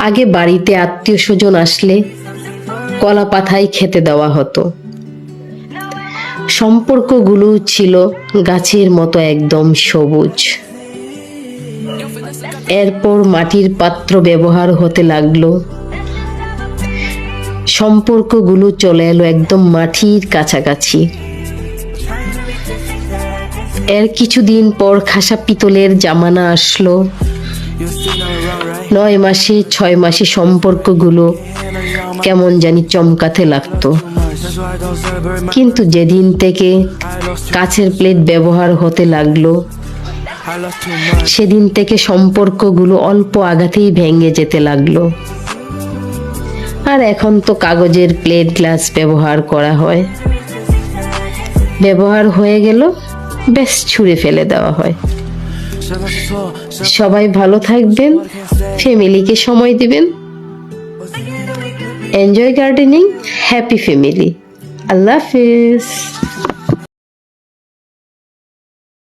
আগে বাড়িতে আত্মীয় স্বজন আসলে কলা পাতায় খেতে দেওয়া হতো। সম্পর্কগুলো ছিল গাছের মতো একদম সবুজ। এরপর মাটির পাত্র ব্যবহার হতে লাগল। সম্পর্কগুলো চলে এলো একদম মাটির কাছাকাছি। এর কিছুদিন পর খাসা পিতলের জামানা আসলো। নয় মাসে, ছয় মাসে সম্পর্কগুলো কেমন জানি চমকাতে লাগতো। কিন্তু যেদিন থেকে কাছের প্লেট ব্যবহার হতে লাগল, সেদিন থেকে সম্পর্কগুলো অল্প আঘাতেই ভেঙে যেতে লাগল। আর এখন তো কাগজের প্লেট গ্লাস ব্যবহার করা হয়। ব্যবহার হয়ে গেল বেশ ছুঁড়ে ফেলে দেওয়া হয়। সবাই ভালো থাকবেন ফ্যামিলিকে সময় দিবেন। এনজয় গার্ডেনিং হ্যাপি ফ্যামিলি আল্লাহ হাফিজ।